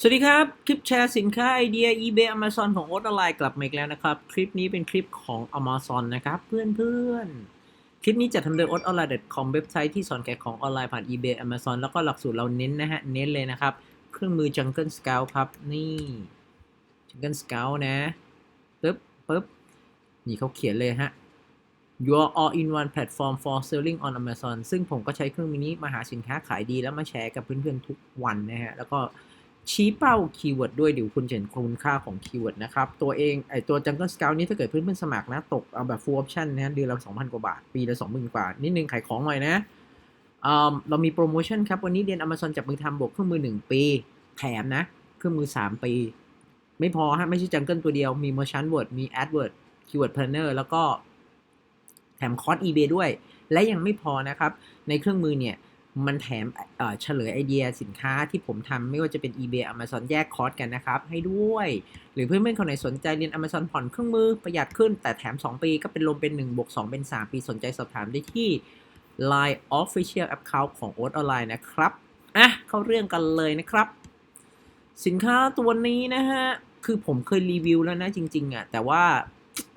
สวัสดีครับ คลิปแชร์สินค้าไอเดีย eBay Amazon ของโอ๊ตออนไลน์กลับมาอีกแล้วนะครับ คลิปนี้เป็นคลิปของ Amazon นะครับเพื่อนๆ คลิปนี้จะทำโดย o t o n l i n e c o m เว็บไซต์ที่สอนขายของออนไลน์ผ่าน eBay Amazon แล้วก็หลักสูตรเราเน้นนะฮะ เน้นเลยนะครับ เครื่องมือ Jungle Scout ครับ นี่ Jungle Scout นะปึ๊บปึ๊บนี่เขาเขียนเลยฮะ Your all-in-one platform for selling on Amazon ซึ่งผมก็ใช้เครื่องมือนี้มาหาสินค้าขายดีแล้วมาแชร์กับเพื่อนๆทุกวันนะฮะแล้วก็ ชี้เป้าคีย์เวิร์ดด้วยเดี๋ยวคุณเห็นคุณค่าของคีย์เวิร์ดนะครับ ตัวเองไอตัว Jungle Scout นี้ถ้าเกิดเพื่อนๆสมัครนะ ตกเอาแบบ full option นะเดือนละ2,000 กว่าบาท ปีละ20,000กว่า นิดนึงขายของหน่อยนะอืมเรามีโปรโมชั่นครับ วันนี้เรียน Amazon จับมือทำบวกเครื่องมือ 1 ปี แถมนะ เครื่องมือ 3 ปี ไม่พอฮะ ไม่ใช่ Jungle ตัวเดียวมี Merchant Word มี AdWord Keyword Planner แล้วก็แถมคอร์ส eBay ด้วย และยังไม่พอนะครับในเครื่องมือเนี่ย มันแถมเฉลยไอเดียสินค้าที่ผมทำไม่ว่าจะเป็น eBay Amazon แยกคอร์สกันนะครับ ให้ด้วย หรือเพื่อนๆคนไหนสนใจเรียน Amazon ผ่อนเครื่องมือประหยัดขึ้น แต่แถม 2 ปีก็เป็นรวมเป็น1บวก2เป็น 3 ปีสนใจสอบถามได้ที่ Line Official Account ของ o อ๊ตออนไลน์นะครับอะเข้าเรื่องกันเลยนะครับ สินค้าตัวนี้นะฮะ คือผมเคยรีวิวแล้วนะจริงๆอะแต่ว่า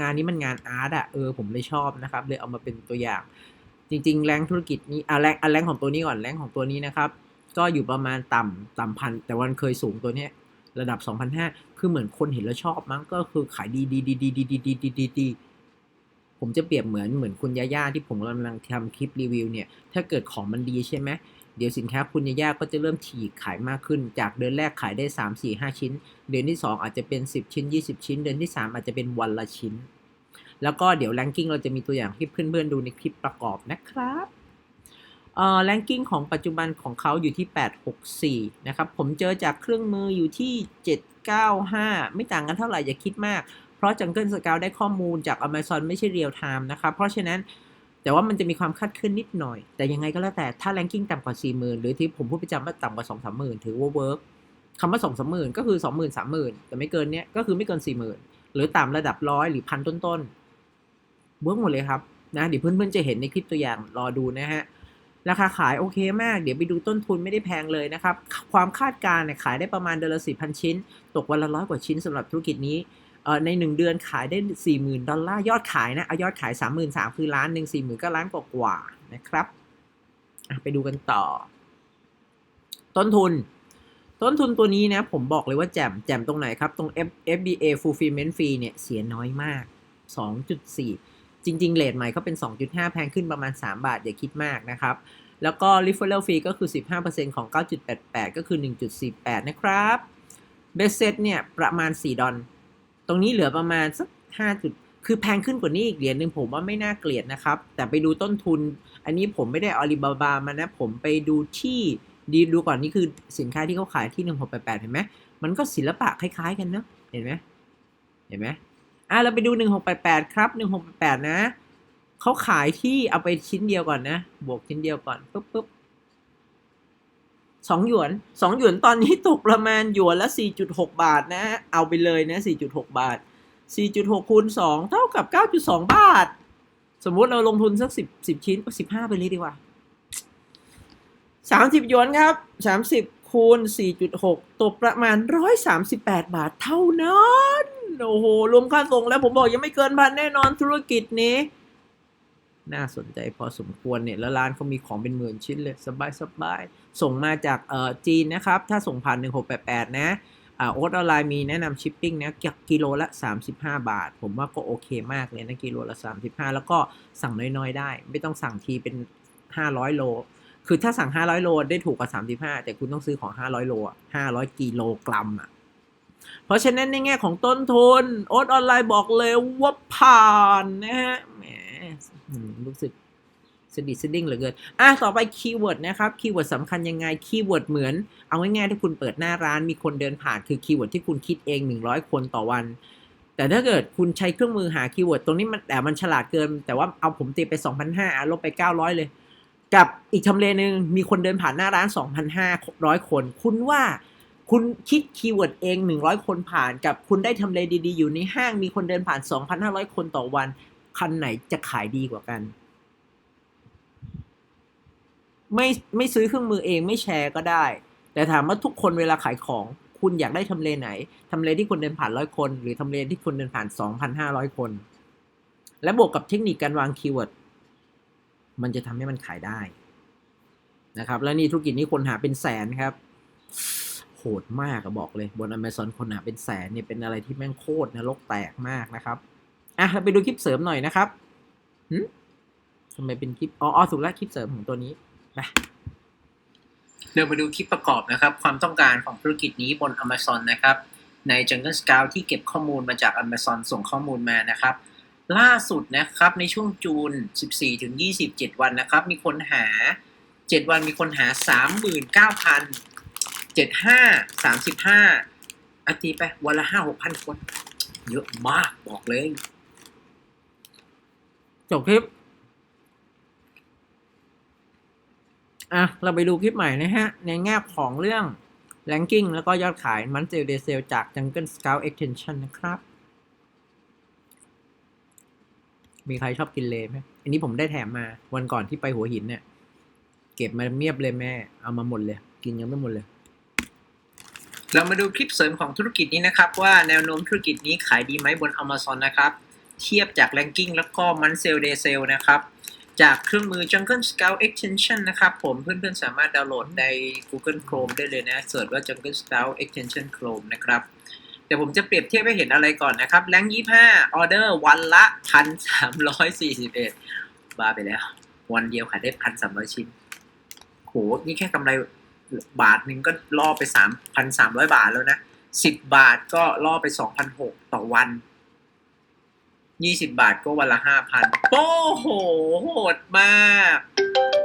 งานนี้มันงานอาร์ตอะเออผมเลยชอบนะครับเลยเอามาเป็นตัวอย่าง จริง ๆ แรงธุรกิจนี้อะแรงอะแรงของตัวนี้ก่อนแรงของตัวนี้นะครับ ก็อยู่ประมาณต่ำต่ำพันแต่วันเคยสูงตัวเนี้ยระดับ 2,500 คือเหมือนคนเห็นแล้วชอบมั้งก็คือขายดีดีดีดีดีดีดีดีดีดีผมจะเปรียบเหมือนเหมือนคุณยาย่าที่ผมกำลังทำคลิปรีวิวเนี่ย ถ้าเกิดของมันดีใช่ไหมเดี๋ยวสินค้าคุณยาย่าก็จะเริ่มถีกขายมากขึ้น จากเดือนแรกขายได้ 3 4 5 ชิ้น เดือนที่ 2 อาจจะเป็น 10 ชิ้น 20 ชิ้น เดือนที่ 3 อาจจะเป็นวันละชิ้น แล้วก็เดี๋ยวแรงกิ้งเราจะมีตัวอย่างให้เพื่อนๆดูในคลิปประกอบนะครับเอ่อแรงกิ้งของปัจจุบันของเขาอยู่ที่ 864 นะครับ ผมเจอจากเครื่องมืออยู่ที่ 795 ไม่ต่างกันเท่าไหร่อย่าคิดมาก เพราะ Jungle Scout ได้ข้อมูลจาก Amazon ไม่ใช่เรียลไทม์นะครับ เพราะฉะนั้นแต่ว่ามันจะมีความคาดเคลื่อนนิดหน่อย แต่ยังไงก็แล้วแต่ถ้าแรงกิ้งต่ำกว่า 40,000 หรือที่ผมพูดประจำว่าต่ำกว่า 2 3 0 0 0ถือว่าเวิร์กคำว่า 2 3 0 0 0ก็คือ 20,000 30,000 แต่ไม่เกินเนี้ยก็คือไม่เกิน 40,000 หรือต่ำระดับร้อยหรือพันต้นๆ เวิร์กหมดเลยครับนะเดี๋ยวเพื่อนๆจะเห็นในคลิปตัวอย่างรอดูนะฮะราคาขายโอเคมาก เดี๋ยวไปดูต้นทุนไม่ได้แพงเลยนะครับ ความคาดการณ์ขายได้ประมาณเดือนละ4,000ชิ้น ตกวันละร้อยกว่าชิ้นสำหรับธุรกิจนี้เอ่อใน 1 เดือนขายได้ 40,000 ดอลลาร์ ยอดขายนะเอายอดขาย 33,000คือล้านหนึ่ง40,000ก็ล้านกว่าๆนะครับ ไปดูกันต่อ ต้นทุน ต้นทุนตัวนี้นะ ผมบอกเลยว่าแจมแจมตรงไหนครับ ตรง F FBA fulfillment fee เนี่ย เสียน้อยมาก 2.4 จริง ๆเลทใหม่เขาเป็น 2.5 แพงขึ้นประมาณ 3 บาท อย่าคิดมากนะครับ แล้วก็ referral fee ก็คือ 15%ของ 9.88 ก็คือ 1.48 นะครับเบสเซ็ตเนี่ยประมาณ 4 ดอลตรงนี้เหลือประมาณสัก5จุดคือแพงขึ้นกว่านี้อีกเหรียญหนึ่งผมว่าไม่น่าเกลียดนะครับ แต่ไปดูต้นทุน อันนี้ผมไม่ได้อาลีบาบามานะ ผมไปดูที่ดีดูก่อนนี่คือสินค้าที่เขาขายที่ 1688 เห็นไหมมันก็ศิลปะคล้ายๆกันเนอะเห็นไหมเห็นไหม อะเราไปดู 1688 ครับ 1688 นะ เขาขายที่เอาไปชิ้นเดียวก่อนนะ บวกชิ้นเดียวก่อนปุ๊บปุ๊บสองหยวนสองหยวนตอนนี้ตกประมาณหยวนละ 4.6 บาทนะ เอาไปเลยนะ 4.6 บาท 4.6คูณ2เท่ากับ 9.2 บาท สมมุติเราลงทุนสัก 10 10 ชิ้น 15 ไปเลยดีกว่า 30 หยวนครับ 30คูณ4.6 ตกประมาณ 138 บาทเท่านั้น โอ้โห รวมค่าส่งแล้วผมบอกยังไม่เกินพันแน่นอนธุรกิจนี้ น่าสนใจพอสมควรเนี่ย แล้วร้านเขามีของเป็นหมื่นชิ้นเลย สบายสบาย ส่งมาจากเอ่อจีนนะครับ ถ้าส่งผ่าน 1688 นะอ่าโอ๊ตออนไลน์มีแนะนำชิปปิ้งนะกิโลละ 35 บาท ผมว่าก็โอเคมากเลยนะ กิโลละ 35 แล้วก็สั่งน้อยๆ ได้ ไม่ต้องสั่งทีเป็น 500 โลคือถ้าสั่ง 500 โล ได้ถูกกว่า 35 แต่คุณต้องซื้อของ 500 โล 500 กิโลกรัมอะ เพราะฉะนั้นในแง่ของต้นทุนโอ๊ตออนไลน์บอกเลยว่าผ่านนะฮะแหมรู้สึกสดิสดิ้งเหลือเกิน อะ ต่อไปคีย์เวิร์ดนะครับ คีย์เวิร์ดสำคัญยังไง คีย์เวิร์ดเหมือน เอาง่ายๆถ้าคุณเปิดหน้าร้านมีคนเดินผ่านคือคีย์เวิร์ดที่คุณคิดเอง 100 คนต่อวัน แต่ถ้าเกิดคุณใช้เครื่องมือหาคีย์เวิร์ดตรงนี้มันแต่มันฉลาดเกิน แต่ว่าเอาผมตีไป 2,500ลบไป 900 เลย กับอีกทำเลหนึ่งมีคนเดินผ่านหน้าร้าน 2,500 คน คุณว่า คุณคิดคีย์เวิร์ดเอง 100 คนผ่านกับคุณได้ทำเลดีๆ อยู่ในห้างมีคนเดินผ่าน 2,500 คนต่อวัน คันไหนจะขายดีกว่ากัน ไม่ไม่ซื้อเครื่องมือเองไม่แชร์ก็ได้ แต่ถามว่าทุกคนเวลาขายของ คุณอยากได้ทำเลไหนทำเลที่คนเดินผ่านร้อยคน หรือทำเลที่คนเดินผ่านสองพันห้าร้อยคน และบวกกับเทคนิคการวางคีย์เวิร์ดมันจะทำให้มันขายได้นะครับ และนี่ธุรกิจนี้คนหาเป็นแสนครับ โหดมากอะบอกเลยบน Amazon คนหาเป็นแสนเนี่ยเป็นอะไรที่แม่งโคตรนรกแตกมากนะครับอะเราไปดูคลิปเสริมหน่อยนะครับหึทำไมเป็นคลิปอ๋ออ๋อถูกแล้วคลิปเสริมของตัวนี้ไปเรามาดูคลิปประกอบนะครับ ความต้องการของธุรกิจนี้บน Amazon นะครับ ใน Jungle Scout ที่เก็บข้อมูลมาจาก Amazon ส่งข้อมูลมานะครับ ล่าสุดนะครับในช่วงจูน 14 ถึง 27 วันนะครับ มีคนหา 7 วันมีคนหา 39,000 75 35อาทิตย์ไปวันละ5 6พันคน เยอะมากบอกเลย จบคลิป อะ เราไปดูคลิปใหม่นะฮะ ในแง่ของเรื่อง ranking แล้วก็ยอดขายมันเซลเดเซลจาก Jungle Scout Extension นะครับ มีใครชอบกินเลไหมอันนี้ผมได้แถมมาวันก่อนที่ไปหัวหินเนี่ย เก็บมาเมียบเลยแม่ เอามาหมดเลย กินยังไม่หมดเลย เรามาดูคลิปเสริมของธุรกิจนี้นะครับ ว่าแนวโน้มธุรกิจนี้ขายดีไหมบน Amazon นะครับ เทียบจาก Ranking แล้วก็มันเซลเดเซลนะครับ จากเครื่องมือ Jungle Scout Extension นะครับผมเพื่อนๆสามารถดาวน์โหลดใน Google Chrome ได้เลยนะเสิร์ชว่า Jungle Scout Extension Chrome นะครับแต่ผมจะเปรียบเทียบให้เห็นอะไรก่อนนะครับแรง25ออเดอร์วันละ1,341บ้าไปแล้ว วันเดียวขายได้1,300ชิ้นโหนี่แค่กำไร บาทหนึ่งก็ล่อไป3,300บาทแล้วนะ10บบาทก็ล่อไป2,600ต่อวัน20บบาทก็วันละ5,000โอ้โห โหดมาก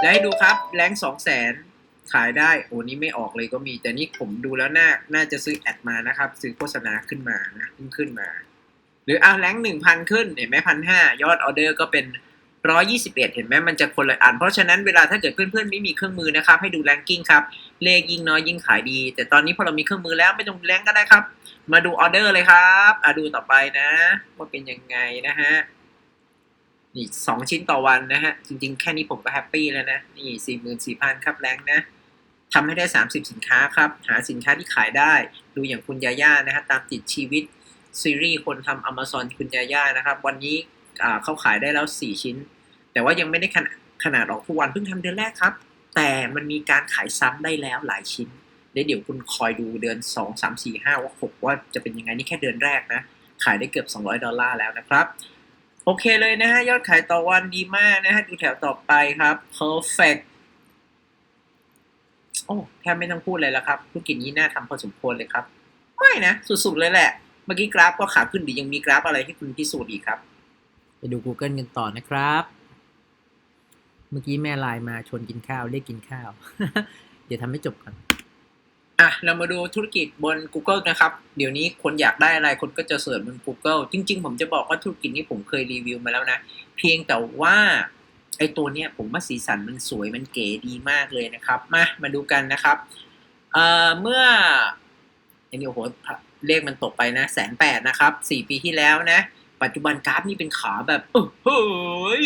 แล้วให้ดูครับ แรง200,000ขายได้ โอ้นี่ไม่ออกเลยก็มี แต่นี่ผมดูแล้วน่า น่าจะซื้อแอดมานะครับ ซื้อโฆษณาขึ้นมานะขึ้นขึ้นมา หรืออะแรง1,000ขึ้น เห็นไหมพันห้ายอดออเดอร์ก็เป็น 121 เห็นไหมมันจะคนละอัน เพราะฉะนั้นเวลาถ้าเกิดเพื่อนๆไม่มีเครื่องมือนะครับ ให้ดูแรงกิ้งครับ เลขยิ่งน้อยยิ่งขายดี แต่ตอนนี้พอเรามีเครื่องมือแล้วไม่ต้องแรงก็ได้ครับ มาดูออเดอร์เลยครับอะดูต่อไปนะ ว่าเป็นยังไงนะฮะนี่สองชิ้นต่อวันนะฮะ จริงๆ แค่นี้ผมก็แฮปปี้แล้วนะ นี่สี่หมื่นสี่พันครับแรงนะทำให้ได้ 30 สินค้าครับ หาสินค้าที่ขายได้ ดูอย่างคุณยาย่านะฮะตามติดชีวิตซีรีส์คนทำ Amazon คุณยาย่านะครับ วันนี้ เขาขายได้แล้ว 4 ชิ้น แต่ว่ายังไม่ได้ขนาดขนาดออกทุกวันเพิ่งทำเดือนแรกครับ แต่มันมีการขายซ้ำได้แล้วหลายชิ้นเดี๋ยวคุณคอยดูเดือน 2 3 4 5ว่า6ว่าจะเป็นยังไงนี่แค่เดือนแรกนะ ขายได้เกือบ 200 ดอลลาร์แล้วนะครับ โอเคเลยนะฮะ ยอดขายต่อวันดีมากนะฮะ ดูแถวต่อไปครับ perfect โอ้แทบไม่ต้องพูดเลยแล้วครับธุรกิจนี้น่าทำพอสมควรเลยครับ ไม่นะ สุดๆเลยแหละ เมื่อกี้กราฟก็ขาขึ้นดียังมีกราฟอะไรให้คุณพิสูจน์อีกครับ ไปดู Google กันต่อนะครับ เมื่อกี้แม่ไลน์มาชวนกินข้าวเรียกกินข้าว เดี๋ยวทำให้จบก่อนอะเรามาดูธุรกิจบน Google นะครับ เดี๋ยวนี้คนอยากได้อะไรคนก็จะเสิร์ชบน Google จริง ๆ ผมจะบอกว่าธุรกิจนี้ผมเคยรีวิวมาแล้วนะ เพียงแต่ว่าไอตัวเนี้ยผมว่าสีสันมันสวยมันเก๋ดีมากเลยนะครับ มามาดูกันนะครับเอ่อเมื่ออันนี้โอ้โหเลขมันตกไปนะแสนแปดนะครับสี่ปีที่แล้วนะ ปัจจุบันกราฟนี่เป็นขาแบบเฮ้ย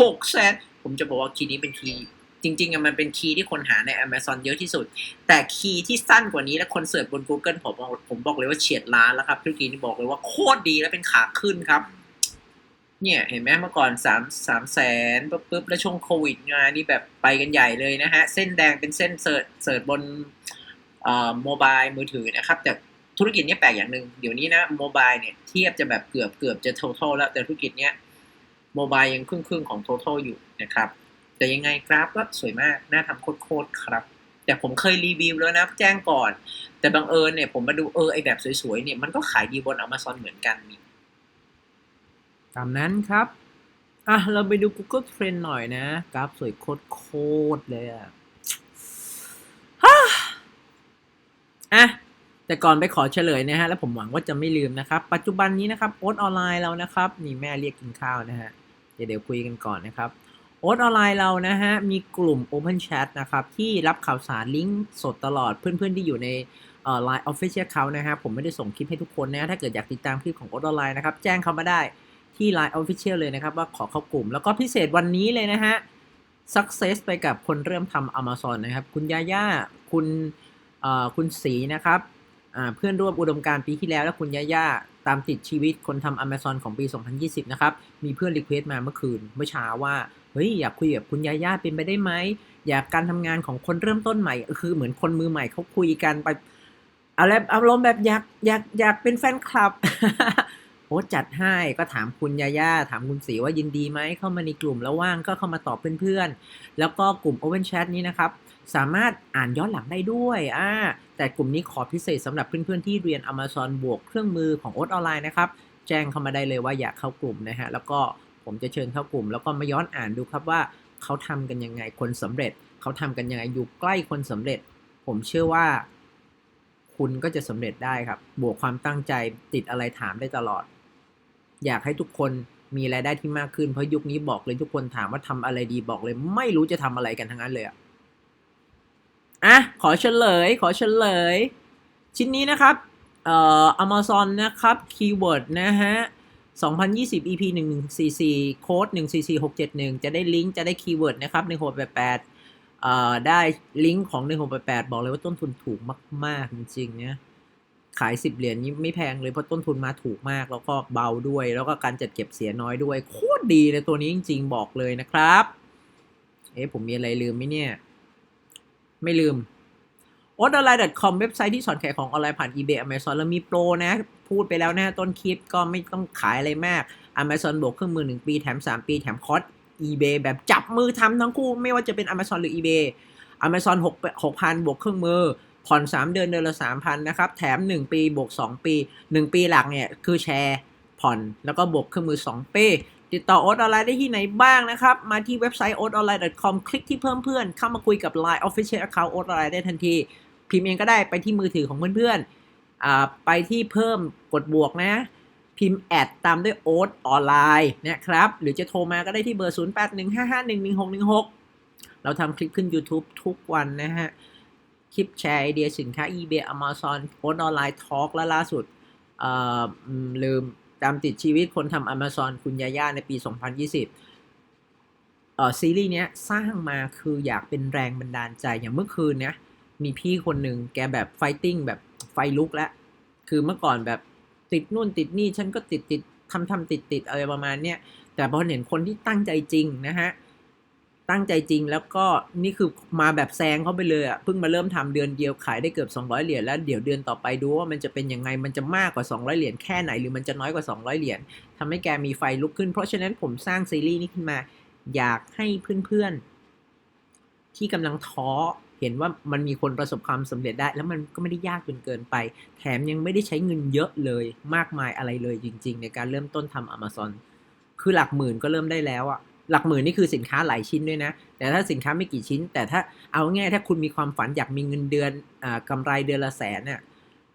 หกแสนผมจะบอกว่าคีย์นี้เป็นคีย์จริงๆมันเป็นคีย์ที่คนหาใน Amazon เยอะที่สุด แต่คีย์ที่สั้นกว่านี้และคนเสิร์ชบน Google ผมบอกผมบอกเลยว่าเฉียดล้านแล้วครับธุรกิจนี้บอกเลยว่าโคตรดีและเป็นขาขึ้นครับ เนี่ยเห็นไหมเมื่อก่อนสามสามแสนปุ๊บปุ๊บแล้วช่วงโควิดมานี่แบบไปกันใหญ่เลยนะฮะ เส้นแดงเป็นเส้นเสิร์ชเสิร์ชบนเอ่อโมบายมือถือนะครับแต่ ธุรกิจนี้แปลกอย่างหนึ่งเดี๋ยวนี้นะโมบายเนี่ยเทียบจะแบบเกือบเกือบจะ total แล้วแต่ธุรกิจเนี้ยโมบายยังครึ่งครึ่งของ total อยู่นะครับ แต่ยังไงกราฟก็สวยมากน่าทำโคตรๆครับ แต่ผมเคยรีวิวแล้วนะแจ้งก่อน แต่บังเอิญเนี่ยผมมาดูเออไอแบบสวยๆเนี่ยมันก็ขายดีบน Amazon เหมือนกันนี่ตามนั้นครับอะเราไปดู Google Trend หน่อยนะ กราฟสวยโคตรๆเลยอะฮ่าอะ แต่ก่อนไปขอเฉลยนะฮะ แล้วผมหวังว่าจะไม่ลืมนะครับ ปัจจุบันนี้นะครับโอ๊ตออนไลน์เรานะครับ นี่แม่เรียกกินข้าวนะฮะ เดี๋ยวเดี๋ยวคุยกันก่อนนะครับโอ๊ตออนไลน์เรานะฮะ มีกลุ่ม Open Chat นะครับ ที่รับข่าวสารลิงก์สดตลอดเพื่อนๆที่อยู่ในเอ่อ Line Official Account นะฮะ ผมไม่ได้ส่งคลิปให้ทุกคนนะ ถ้าเกิดอยากติดตามคลิปของโอ๊ตออนไลน์นะครับ แจ้งเขามาได้ที่ Line Official เลยนะครับ ว่าขอเข้ากลุ่ม แล้วก็พิเศษวันนี้เลยนะฮะ Success ไปกับคนเริ่มทำ Amazon นะครับ คุณยาย่าคุณเอ่อคุณสีนะครับ เพื่อนร่วมอุดมการปีที่แล้วและคุณย่าย่าตามติดชีวิตคนทำ Amazon ของปี 2020 นะครับ มีเพื่อนรีเควสต์มาเมื่อคืน เมื่อเช้าว่า เฮ้ย อยากคุยกับคุณย่าย่าเป็นไปได้ไหม อยากการทำงานของคนเริ่มต้นใหม่ คือเหมือนคนมือใหม่เขาคุยกันไปอะไรอารมณ์แบบอยากอยากอยากเป็นแฟนคลับ อ้จัดให้ก็ถามคุณยาย่าถามคุณสีว่ายินดีไหมเข้ามาในกลุ่มแล้วว่างก็เข้ามาตอบเพื่อนๆ แล้วก็กลุ่ม Open Chat นี้นะครับ สามารถอ่านย้อนหลังได้ด้วยอ่าแต่กลุ่มนี้ขอพิเศษสำหรับเพื่อนๆ ที่เรียน Amazon บวกเครื่องมือของโอ๊ตออนไลน์นะครับ แจ้งเข้ามาได้เลยว่าอยากเข้ากลุ่มนะฮะแล้วก็ผมจะเชิญเข้ากลุ่ม แล้วก็มาย้อนอ่านดูครับว่าเขาทำกันยังไงคนสำเร็จ เขาทำกันยังไงอยู่ใกล้คนสำเร็จ ผมเชื่อว่าคุณก็จะสำเร็จได้ครับ บวกความตั้งใจติดอะไรถามได้ตลอด อยากให้ทุกคนมีรายได้ที่มากขึ้นเพราะยุคนี้บอกเลยทุกคนถามว่าทำอะไรดีบอกเลย ไม่รู้จะทำอะไรกันทั้งนั้นเลยอะอะขอเฉลย ขอเฉลย ชิ้นนี้นะครับเอ่อ Amazon นะครับคีย์เวิร์ดนะฮะ2020 EP 1144โค้ด144671 จะได้ลิงก์จะได้คีย์เวิร์ดนะครับ1688เอ่อได้ลิงก์ของ1688 บอกเลยว่าต้นทุนถูกมาก ๆ จริงๆนะ ขาย10เหรียญนี้ไม่แพงเลยเพราะต้นทุนมาถูกมากแล้วก็เบาด้วย แล้วก็การจัดเก็บเสียน้อยด้วย โคตรดีเลยตัวนี้จริง ๆ บอกเลยนะครับ เอ๊ะผมมีอะไรลืมไหมเนี่ย ไม่ลืม o n l i n e c o m เว็บไซต์ที่สอนขายของออนไลน์ผ่าน eBay Amazon แล้วมีโปรนะ พูดไปแล้วนะต้นคลิปก็ไม่ต้องขายอะไรมาก Amazon บวกเครื่องมือ 1 ปี แถม 3 ปี แถมคอร์ส eBay แบบจับมือทำทั้งคู่ ไม่ว่าจะเป็น Amazon หรือ eBay Amazon 6 6,000 บวกเครื่องมือ ผ่อน 3 เดือนเดือนละ 3,000 นะครับ แถม 1 ปีบวก 2 ปี 1 ปีหลักเนี่ยคือแชร์ผ่อนแล้วก็บวกเครื่องมือ 2 ปีติดต่อโอ๊ตออนไลน์ได้ที่ไหนบ้างนะครับ มาที่เว็บไซต์ o a t o n l i n e c o m คลิกที่เพิ่มเพื่อน เข้ามาคุยกับ Line Official Account โอ๊ตออนไลน์ได้ทันที พิมพ์เองก็ได้ไปที่มือถือของเพื่อนๆไปที่เพิ่มกดบวกนะ พิมพ์แอดตามด้วยโอ๊ตออนไลน์นะครับ หรือจะโทรมาก็ได้ที่เบอร์ 0815511616 เราทำคลิปขึ้น YouTube ทุกวันนะฮะ คลิปแชร์ไอเดียสินค้า eBay Amazon โอ๊ตออนไลน์ทอล์กและล่าสุดเอ่อลืมตามติดชีวิตคนทำ Amazon คุณยาย่าในปี 2020เอ่อซีรีส์เนี้ยสร้างมาคืออยากเป็นแรงบันดาลใจอย่างเมื่อคืนเนี้ยมีพี่คนหนึ่งแกแบบไฟติ้งแบบไฟลุกแล้ว คือเมื่อก่อนแบบติดนู่นติดนี่ฉันก็ติดติดทำทำติดติดอะไรประมาณเนี้ยแต่พอเห็นคนที่ตั้งใจจริงนะฮะ ตั้งใจจริงแล้วก็นี่คือมาแบบแซงเขาไปเลยอะเพิ่งมาเริ่มทำเดือนเดียวขายได้เกือบ 200 เหรียญแล้วเดี๋ยวเดือนต่อไปดูว่ามันจะเป็นยังไงมันจะมากกว่า 200 เหรียญแค่ไหนหรือมันจะน้อยกว่า 200 เหรียญทำให้แกมีไฟลุกขึ้น เพราะฉะนั้นผมสร้างซีรีส์นี้ขึ้นมา อยากให้เพื่อนๆ ที่กำลังท้อเห็นว่ามันมีคนประสบความสำเร็จได้ แล้วมันก็ไม่ได้ยากจนเกินไป แถมยังไม่ได้ใช้เงินเยอะเลยมากมายอะไรเลยจริง ๆ ในการเริ่มต้นทำ Amazon คือหลักหมื่นก็เริ่มได้แล้วอะ หลักหมื่นนี่คือสินค้าหลายชิ้นด้วยนะ แต่ถ้าสินค้าไม่กี่ชิ้น แต่ถ้าเอาง่ายถ้าคุณมีความฝันอยากมีเงินเดือนอ่ากำไรเดือนละแสนเนี่ย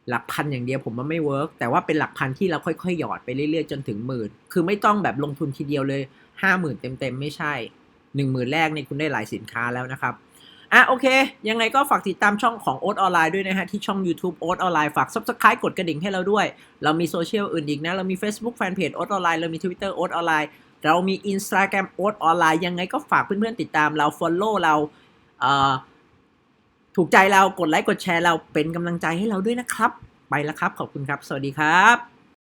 หลักพันอย่างเดียวผมว่าไม่เวิร์กแต่ว่าเป็นหลักพันที่เราค่อยๆหยอดไปเรื่อยๆจนถึงหมื่นคือไม่ต้องแบบลงทุนทีเดียวเลยห้าหมื่นเต็มๆไม่ใช่หนึ่งหมื่นแรกนี่คุณได้หลายสินค้าแล้วนะครับอะโอเค ยังไงก็ฝากติดตามช่องของโอ๊ตออนไลน์ด้วยนะฮะ ที่ช่อง YouTube โอ๊ตออนไลน์ฝาก Subscribe กดกระดิ่งให้เราด้วย เรามีโซเชียลอื่นอีกนะ เรามี Facebook Fanpage โอ๊ตออนไลน์เรามี Twitter โอ๊ตออนไลน์ เรามี Instagram โอ๊ตออนไลน์ยังไงก็ฝากเพื่อนๆติดตามเรา Follow เราเถูกใจเรากดไลค์กดแชร์เราเป็นกำลังใจให้เราด้วยนะครับ ไปแล้วครับ ขอบคุณครับ สวัสดีครับ